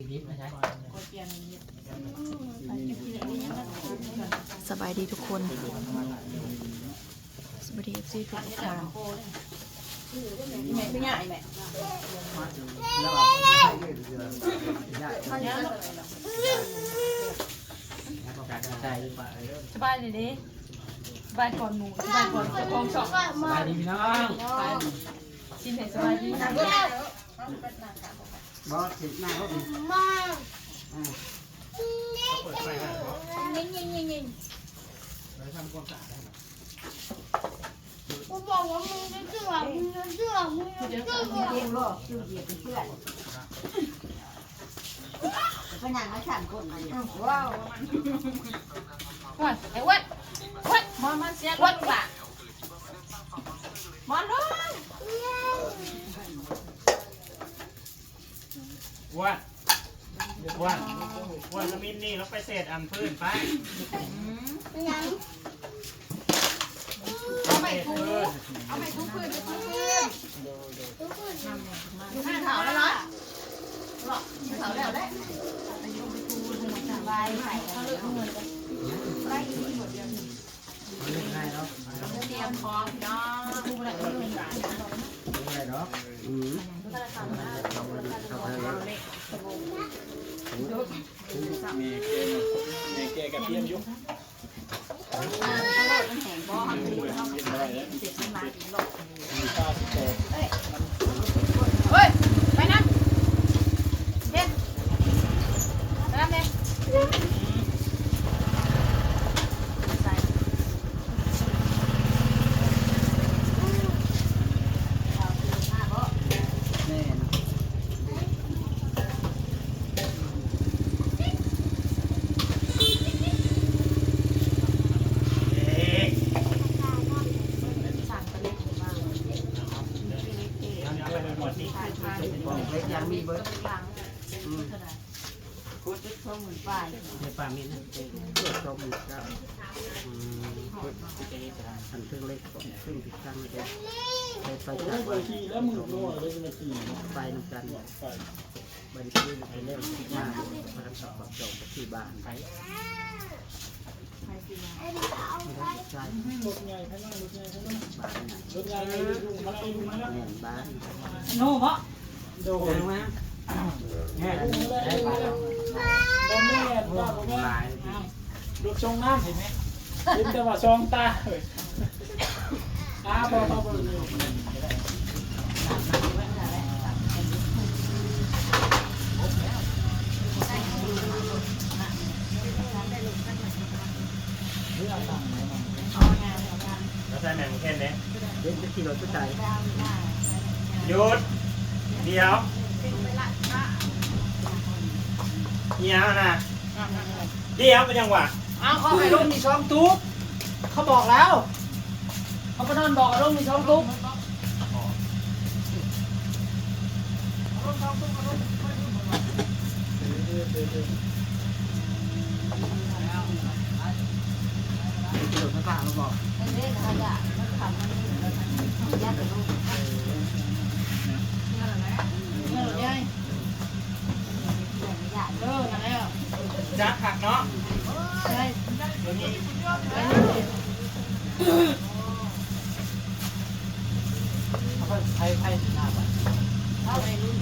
ยิบนะใช่สบายดีทุกคน สวัสดีเอฟซีทุกท่านแม่คือใหญ่แม่แล้วเอาไปใส่ยืดเรือได้แล้วก็การใส่ไปสบายเลยดิสบายก่อนหมูสบายก่อนกองสองสบายดีพี่น้องชินเห็นสบายดีนะ บอสติดหน้าเขาดิเปิดไฟให้แล้วทำความสะอาดได้ไหมกูบอกว่ามึงจะเชื่อมึงจะเชื่อมึงจะเชื่อเลี้ยงลูกอยู่เหยียบเป็นเพื่อนก็นั่งมาสามคนมาเนี่ยว้าววันไอ้วันวันมอนมันเสียวันว่ะมอนร้อน อ้วนอ้วนอ้วนแล้วมินนี่แล้วไปเศษอันพื้นไปยังเอาไปเศษทูพื้นเอาไปทูพื้นทูพื้นอยู่ข้างเขาแล้วเนาะเขาแล้วได้สบายใส่เขาเลยมันเล่นง่ายเนาะเตรียมพร้อมเนาะทูอะไรก็เลยไม่ได้เนาะอืมทำอะไรทำอะไรแล้ว มีเกมมีเกมกับเพียมยุค มันแห้งบ่เขาเลยเขาเสร็จมันมาอีกหลอก มีข้าวโต เฮ้ยไปนั่งเด็ดไปนั่งเด็ด แน่นะ เอ๊ะ สั่งไปเลยมา เอาไปหมดนี่ กองเล็กยังมีเบิร์ด หลังคุดเพิ่มเหมือนป้าย ในป่ามีนเพื่อต้มอีกแล้วอืมอันเครื่องเล็กก่อนเครื่องติดตั้งไม่ได้ไปไปจากวันที่แล้วมึงรู้อะไรเป็นทีไปน้ำกันบันทึกไปเล่นที่บ้านมาทำสอบจบที่บ้านไปไม่ได้ใจรถใหญ่ข้างหน้ารถใหญ่ข้างหน้าบ้านรถใหญ่ดูมาแล้วดูมาแล้วแม่นบ้านโน่เพราะโดเห็นนไหม แม่ได้ไปแล้วบอมแม่บ้าบอมแม่ลายรถชงน้ำเห็นไหมเห็นแต่ว่าชองตาเลยอาบอบอบอแล้วใส่แมงเคนเนี่ยเล่นจะขี่รถผู้ใจหยุดเดี๋ยว เดี๋ยวนะเดี๋ยวเป็นยังวะเอาเขาให้ลูกมีช่องตุ๊กเขาบอกแล้วเขาก็นอนบอกลูกมีช่องตุ๊ก ขี่รถข้างเราบอก เล่นเขาจะมันทำมันยัดไปลูก เออยัย ไม่ยาก เออนั่นแหละ จักผักเนาะ ยัย เดี๋ยวนี้ ใครใครหน้าบ้านเอาไปรุ่น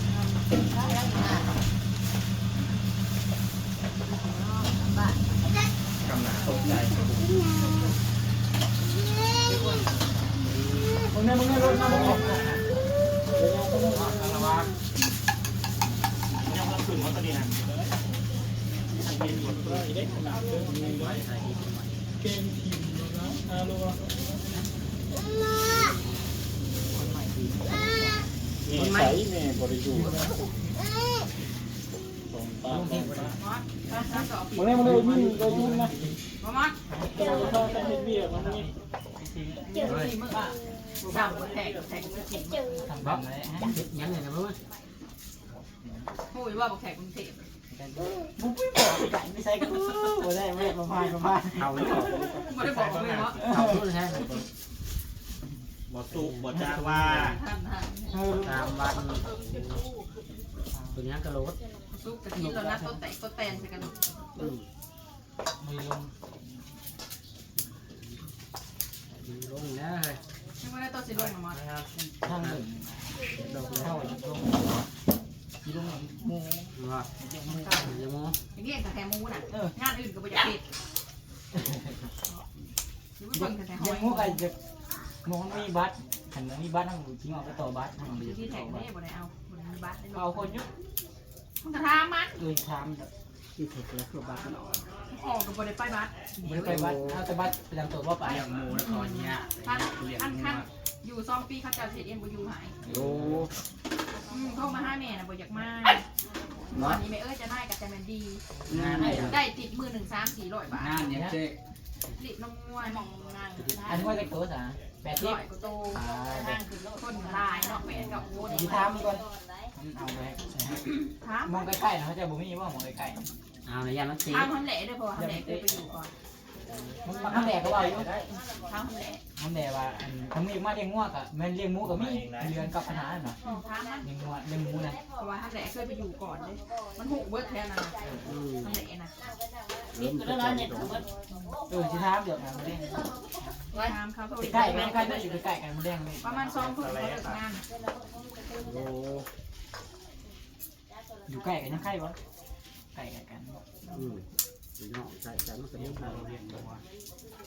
เขาแล้วนะบ้านกำลังตกใจมึงเนี่ยมึงเนี่ยรถมาบอกระวังยังต้องขึ้นรถตัวนี้นะนี่ ส่แม่บริจูมึงเนี่ยมึงเลยยิ่งเลยยิ่งนะมามาเจ้าข้าจะเห็นเบี้ยมันนี่สี่มืออะสามแทกแทกสิทำบ้านยังไงนะมึงพูดว่าบอกแขกกรุงเทพมึงไม่บอกไก่ไม่ใช่กูไม่ได้แม่ประมาณประมาณเอาเลยไม่ได้บอกเลยว่าเอาเลยใช่ บ่สุกบ่จ้างว่าท่านท่านตามวันตัวนี้ก็รถซุปกะทิแล้วนะต้นแตกต้นแตนใส่กันอืมไม่ลงมีลงนะเฮ้ยยังไม่ได้ต้นสิลงมาหมดทางหนึ่งดอกเข้าแล้วลงที่ลงหมูว่าจะหมูยังมองอย่างนี้กับแทมูน่ะเอองานอื่นก็บ่อยากเฮ็ดหรือว่าเบิ่งแต่แต่หอยังยหมูไก่จะ มองมีบัตรหันมามีบัตรทางทิ้งออกไปต่อบัตรทางอยู่เดียวที่แท็ต่กอบัตนี่รบ่ได้เอาบ่ได้มีบัตรได้เอาคนยุมึงกระทามันเลยทำที่เทคแล้วคือบ้านออกออกก็บ่ได้ไปบัตรไม่ไปบัตรเอาแต่บัตรประจำตัวว่าไป เลี้ยงหมูแล้วตอนเนี้ยท่านเลี้ยงท่านหมูท่านอะอยู่ซ่อมปีเขาเจ้าเสียเองบ่อยู่หาย โอ้อืมเข้ามาห้าแม่น่ะบ่อยากมาตอนนี้แม่เอ้ยจะได้กับแต่แมนดี งานได้เนี่ยได้ติดมือหนึ่งสามสี่ร้อยบาทงานเนี่ยเจ๊ลิน้องมวยมองนางอันนี้ว่าจะตัวสาแปดทิร้อยก็โตนางคือคนลายเนาะแม่กับโอ้ที่ทำก่อนเอาไปถามมองใกล้ๆนะเขาจะบ่มีว่ามองใกล้ๆเอาในยามมันสี ถามทำแหล่ด้วยพราะว่าทำแหล่เคยไปอยู่ก่อน มันทำแดกก็ว่าอยู่ถามทำแหล่ทำแดกว่าทำมีมาเลี้ยงงัวกะแม่นเลี้ยงหมูกับมีเรือนกับขนาดน่ะถามมันเลี้ยงงัวเลี้ยงหมูนะเพราะว่าทำแหล่เคยไปอยู่ก่อนเลยมันหุบเบิร์ดแค่นั้นอืมทำแหล่นะเริ่มจะจำดอกเออที่ทำเดี๋ยวนะมันเลี้ยงถามเขาโทรใกล้ๆใกล้ๆอยู่ใกล้ๆกันมันเลี้ยงเลยประมาณสองทุ่มเขาเลิกงานโอ้อยู่ใกล้กันยังใกล้บ่ใกล้กันอืม พี่น้องใส่ใจมันก็เลี้ยงไปเลี้ยงหมูอะ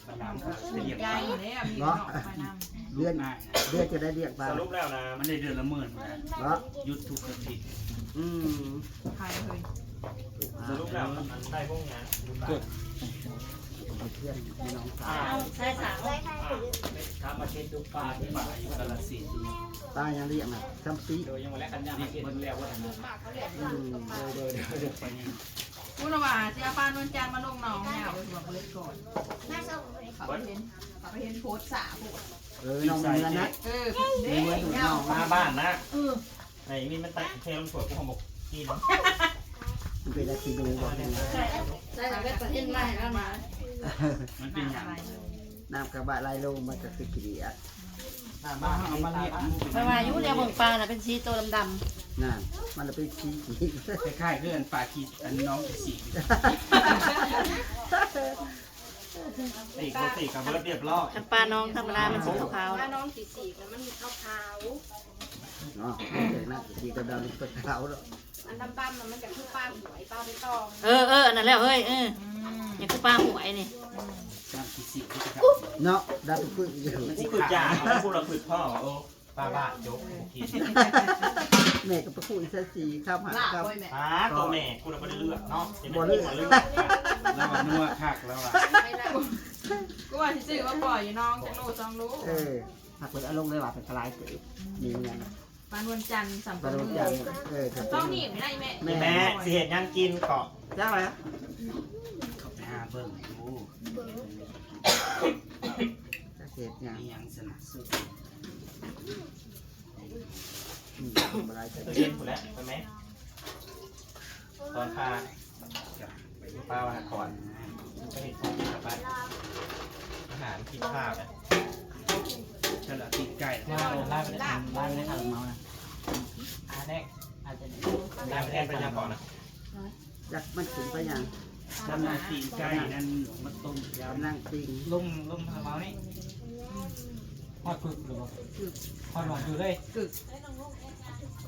ตลาดก็จะเลี้ยงใหญ่เลยอะมีเนาะไปนำเดือนง่ายเดือนจะได้เรียกไปสรุปแล้วนะมันได้เดือนละหมื่นนะเนาะยุดทุกอาทิตย์อืมใครเลยสรุปแล้วมันได้พวกงานเพื่อนพี่น้องสาวใส่สามทำมาเช็ดดูปลาที่ป่าอยู่กาลสินธุ์ตายังเรียกน่ะซ้ำปีโดยยังมาแล้วกันยามาเช็ดมันแล้วว่านะอืมโดยโดยโดยไปยัง พูดว่าเจ้าป้านวลจันทร์มาลงน้องเนี่ยเอาไปหัวเบิดก่อนแม่ส่งเขาไปเห็นเขาไปเห็นโพสต์สาพวกเออน้องเงินนะเออเด้เงามาบ้านนะไอ้นี่มันตั้งเทลสวยกูของบอกกินมันเป็นอาชีพดูบอกยังไงใส่ใส่แบบประเทศใหม่แล้วมามันเป็นอย่างน้ำกระบะลายลงมันก็คือเกลีย ดบ้านเอามาเลี้ยงหมูเพราะว่ายุเรียเมืองปลาน่ะเป็นสีตัวดำนั่นมันจะเป็นชี้ขีดคล้ายๆเรื่องปลาคีอันน้องสีตีเขาตีกับเบิร์ดเรียบร้อยๆคันปลาน้องธรรมดามันสีขาวถ้าน้องสีสีแล้วมันขาวขาวเนาะเด็กนั่งขีดกระดานเป็นขาวแล้ว อันดำๆมันมันจะคือปลาหวยปลาไปตองๆเออเออนั่นแหละเฮ้ยเอออืมอย่างคือปลาหวยนี่น้ำสีสีที่จะเนาะได้ไปพึ่งอยู่มันสิคือจ่าเขาพูดเราคือพ่อโอ้ปลาบ้าจกกินแม่ก็ไปคุยซะสีข้ามหาลาบข้ามไว้แม่อ่าตัวแม่กูเราไม่ได้เลือกเนาะบ่เลือกเลือกแล้วก็นัวคักแล้วอะไม่ได้กูว่าสิซื้อว่าปล่อยอยู่น้องจังโลสองโลเออหักเป็นอารมณ์เลยว่าเป็นกระไรเกิดมีเงิน ปานวลจันทร์สัมกประะโดมืดอจังเออต้องหนีบไม่ได้แม่แม่สิเห็นยังกินเกาะจ้าไหมเขาไปหาเบิ่งดูจะเสร็จยังมียังสนับสนุนอืมกระไรเกิดตัวเย็นกูแล้วใช่ไหมตอนพาปลาวาก่อนไปเห็นของกินกับบ้านอาหารกินข้าวไป ฉลาดตีไก่ว่าร้านร้านร้านในทางเมานะอันแรกอาจจะได้ไปแทนไปยังก่อนนะจักมันถึงไปยังฉลาดตีไก่นั่นมันต้มยกำลังปิงลุ่มลุ่มทางเมานี่ฮอดฝึกหรือเปล่าฮอดหลงอยู่เลยกึก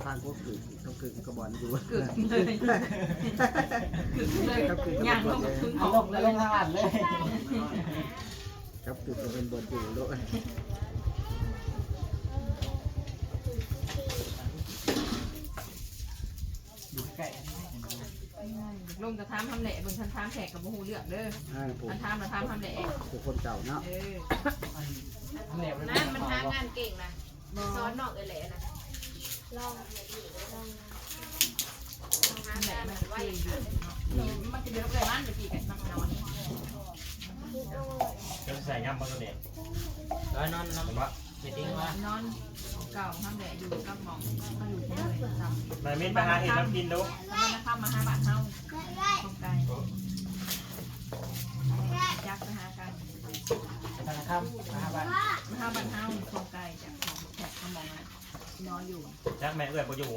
ทางพวกกึ่งต้องกึ่งกระบอกอยู่กึกเลยกึกเลยย่างลงถึงหเอาอลงเลยลงทางอัดเลยกับกึ่งจะเป็นบทอยู่ด้วยใกล้ ลงกระทำทำแหล่บนชั้นทำแขกกับโมหูเลือกเด้ออ่าผมชั้นทำนะทำทำแหล่คือคนเก่าเนาะเออทำแหลมนั่นมันหางานเก่งนะซ้อนนอกเลยแหละนะลองลองหาทำแหล่งานมันไว้จะอยู่เนาะมันจะเดือดเลยมันจะกี่กันนักนอนจะใส่ย่ำบางตัวเนี่ยแล้วนอนนอนผมว่า ไม่ทิ้งว่านอนเก่าทำแหล่อยู่กับหมองมาอยู่ที่เลยจำนายมิ้นไปหาเห็ดน้ำกินดูแล้วมันนะครับมาหาบาทเท่าตรงไกลยักษ์ไปหากันธนาคารห้าบาทมาหาบาทเท่าตรงไกลจากของแขกขมองนอนอยู่จักแม่เอื้อยกูอยู่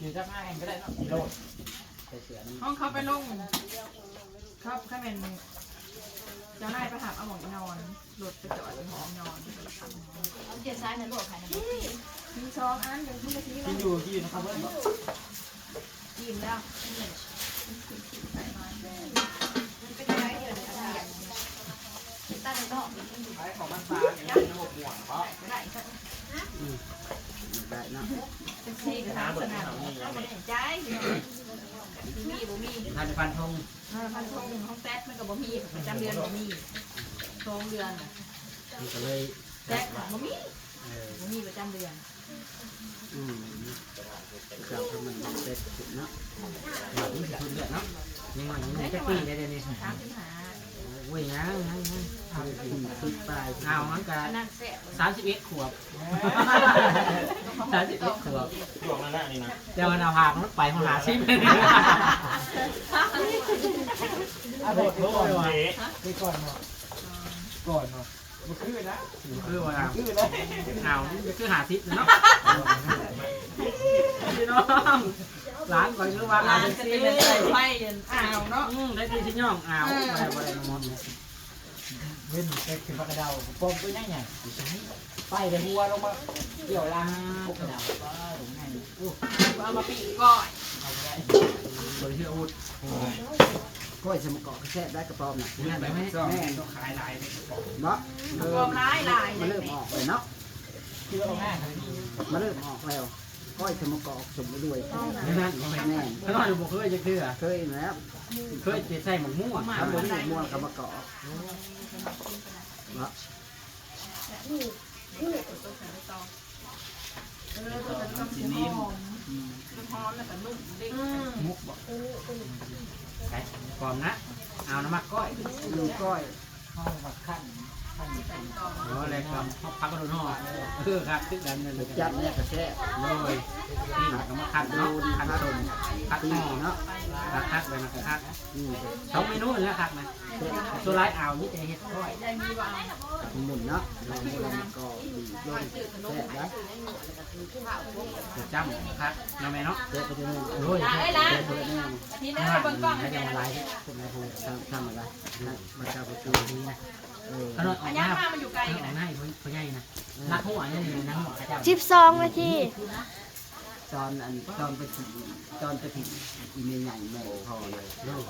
อยู่สักห้าแห่งก็ได้เนาะกิโลใส่เสื้อนี่ห้องเขาไปลงครับข้าเป็น เจ้านายไปหาเอาหมอนนอนรถไปจอดในห้องนอนเอาเจ็ดซ้ายนะลูกใครนะมีซองอันหนึ่งที่มาชี้กินอยู่กินอยู่นะครับเพื่อนกินแล้วตั้งในนอกไอ้ของมันปลาเนี่ยมันหกห่วงเพราะได้เนาะเป็นซีกับทางสนามเอาไปใจมีบ่มีพันพันธง พันธงห้องแซดมันกับบ่มีประจำเดือนบ่มีสองเดือนมันก็เลยแซดบ่มีเออบ่มีประจำเดือนอืมเจ้าทำมันเด็ดสุดเนาะหลับนี่คือคนเดือดเนาะยังไงยังไงจะปีได้เดี๋ยวนี้สามสิบห้า โอ้ยยังยังยังเอาขึ้นขึ้นไปเอามันกัอันนนั้นแซ่บสามสิบเอ็ดขวบสามสิบเอ็ดขวบห่วงนั่นแหละนี่นะเดี๋ยวมันเอาหางมันไปหัวหาชิปอะโดดโดดไปก่อนเนาะก่อนเนาะมันคือนะคือว่าคือนะเอาคือหาทิปเนาะพี่น้อง ร้านก่อนคือว่าอาร้าจนจะจะซีเป็นใส่ไฟยันอ่าวเนาะอืมได้ที่ชิ้นย่องอ้าวไปไปมอนเว้นไปขึ้นปากกระเดาปอมก็ยังไงไปแต่หัวลงมาเกี่ยวล่างพวกกระเดาป้าหลงไงโอ้เอามาปีก่อนเอาไปได้บริเวณอุดก้อยสมกอกระแทกได้กระป๋อมน่ะนั่นแม่แม่ต้องขายลายเนาะรวมร้ายลายมันเริ่มออกเลยเนาะคือเอาง่ายเลยมันเริ่มออกแล้ว ก้อยสมกอกสมด้วยนั่นแน่ถ้าเราอยู่บ่เคยจะเคือเคยแล้วเคยจะใส่หมกมั่วงทำบหมกมั่วงกับมะกอกนะเออตัวจะต้หอมหอมแล้วก็นุ่มเด้งมุกบอกไก่ปอมนะ เอาน้ำมักก้อยดูก้อยเข้ามาขั้น ขั้นโอ้อะไรครับพักกระโดดห่อเออครับตึกดันเลยจับเนี่ยกระแทกเลยนี่ก็มาคัดเนาะคัดต้มคัดห่อเนาะคัดคัดไปนะคัดสองเมนูเลยนี่ครับนะตัวไรอ่าวนี่จะเห็ดก้อยหมุนเนาะเราไม่ได้มาก่อดีย่อยแทกนะจะจำครับน้องแม่เนาะเด็กไปเจอโอ้ยเด็กไปเจออาทิตย์แล้วเบิ่งกล้องให้ให้จะได้มาไล่คนในภูทำทำอะไรนะมาจากประตูนี้นะ เอออันนี้มามันอยู่ไกลขกันองนะง่ายเขาใหญ่นะนักหัวนี่นักหัวเขาจะสิบสองนาทีตอนอันตอนไปถึงตอนไปถึงอีเมลใหญ่แม่พอเลยโลก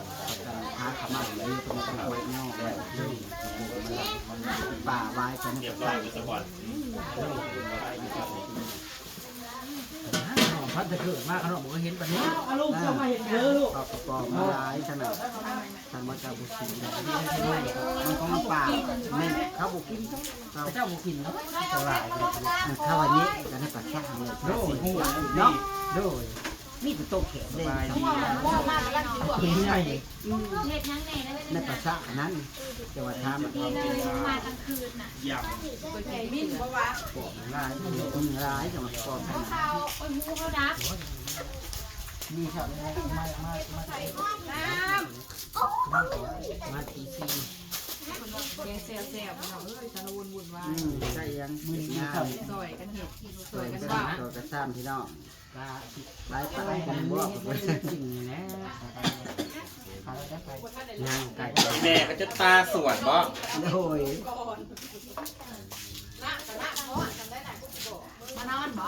การค้าขมาเลยตรงตรงไวยนอกแล้วป่าไว้กันเรียบร้อยไป พันจะเกิดมากขนาดผมก็เห็นแบบนี้เอาลูกจะมาเห็นเยอะลูกปอบปอบมาหลายขนาดทางมาจากบุกินมันของป่าแม่เขาวบุกินเขาเจ้าบุกินเนาะตลาดถ้าวันนี้จะให้ปัดแค่ทางเลยโดยเนาะโดย นี่เป็นโต๊ะแขกเลยม่วงมากแล้วสีบวกกินไงเฮ็ดยังแน่นะในภาษานั้นจะว่าทำมันดีเลยมากลางคืนน่ะยคนไก่มิ้นเพราะว่าปอบลายคนร้ายจะมาปอบขนาดเขาโอ้ยมูเขาดับนี่ครับมามามามาทีซีแกงแซ่บแซ่บเนาะเอ้ยสารวนวุ่นวาอืยมใช่ยังมือนี้ซอยกันเห็ดซสอวยยกักันนว่าสวยกันซ้ำพี่น้อง หลายไปกันบ่จริงนะนางไก่ำแม่เขาจะตาสวดบ่โดยมานอนบ่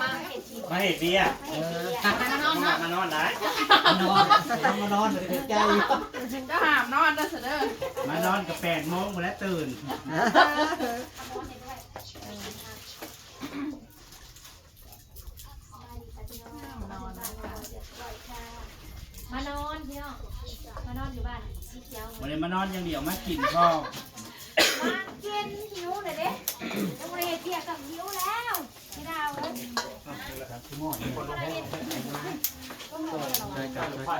มาเฮ็ดทีมาเห็ดเบียร์เออมานอนเนาะมานอนได้นอนมานอนเลยใจจะหามนอนเด้อเสด็จมานอนกับแปดโมงแล้วตื่นนอนนะ มานอนพี่น้อง มานอนอยู่บ้านสีเขียววันนี้มานอนอย่างเดียวมากินก็มากินหิวเลยเด้ยังไม่ได้เฮ็ดเที่ยงกับหิวแล้วพี่ดาวเอ้ยใช่ครับปลา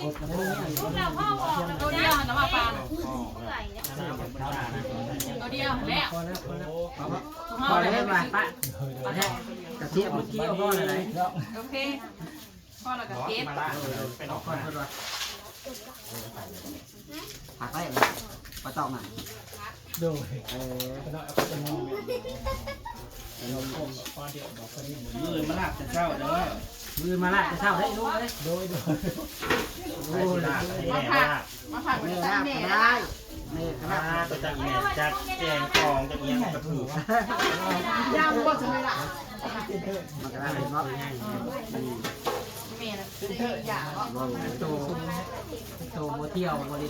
บดมันพวกเราพ่อบอกแล้วตัวเดียวนะว่าปลาเมื่อไหร่เนี่ยตัวเดียวแล้วพอแล้วพอแล้วพอแล้วมาป้ากระเทียมเมื่อกี้เอาพ่ออะไรโอเค พ่อเราก็เก็บมาละเป็นออกพ่อมาพ่อผักอะไรเลยปลาตองอะโดยเออก็ต้องเอาไปมองเราคงพอเดียวบอกคนนี้มือมาลากจะเช้าเด้อมือมาละจะเช่าได้รู้เลยโดยโดยใส่สิลากให้แม่ลากมาผักแม่ตั้ลาบแม่ได้ได้แม่ก็อ่าลาบตัวจักอีแม่จัดแจงกองจะเอียงกระถูกย่างก็จะไม่ละมันก็ได้เนาะง่าย ม่นะจะอย่างเนาะบ่โตโตโมเที่ยวบ่ได้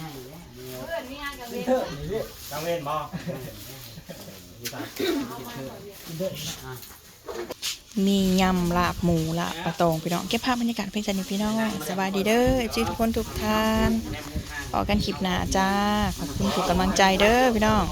ง่ายเลยเพื่อนมีงานกับเวเถอะนี่เรียกจังเว้นบ่อยู่ตามเถอะมียำลาบหมูลาบปลาตองพี่น้องเก็บภาพบรรยากาศเพื่อนสนิทพี่น้องสบายดีเด้อจีทุกคนทุกท่านออกกันคลิปหน้าจ้าขอบคุณทุกกำลังใจเด้อพี่น้อง